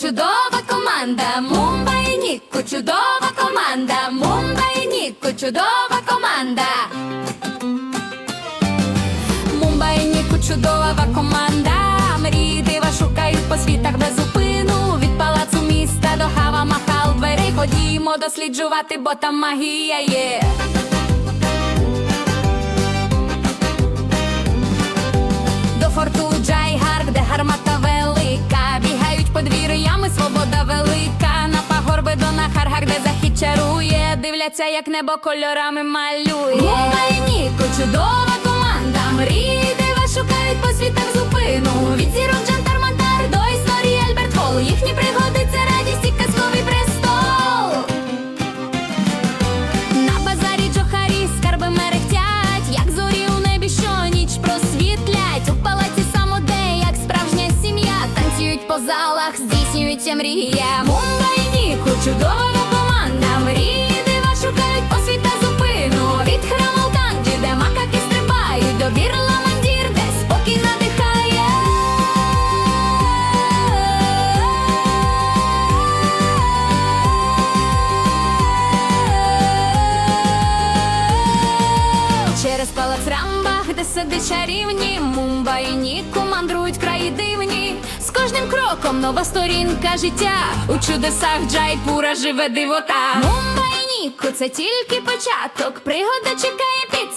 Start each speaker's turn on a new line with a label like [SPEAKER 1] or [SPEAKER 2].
[SPEAKER 1] чудова команда. Мумба і Ніку, чудова команда. Мумба і Ніку, чудова команда. Мумба і Ніку, чудова команда. Мрії дива шукають по світах без зупину. Від палацу міста до хава махал дверей. Ходімо досліджувати, бо там магія є. Дивляться, як небо кольорами малює. Мумайніку, чудова команда. Мрії дива шукають по світах зупину. Від зірок Джантар Мантар до історії Альберт Холл. Їхні пригоди це радість і казковий престол. На базарі Джохарі скарби мерехтять, як зорі у небі, що ніч просвітлять. У палаці самодей, як справжня сім'я, танцюють по залах, здійснюється мрія. Мумба і Ніку, чудова команда. Мрії Через палац рамбах, де сидить чарівні Мумба і Ніку мандрують краї дивні. З кожним кроком нова сторінка життя. У чудесах Джайпура живе дивота. Мумба і Ніку це тільки початок. Пригода чекає під.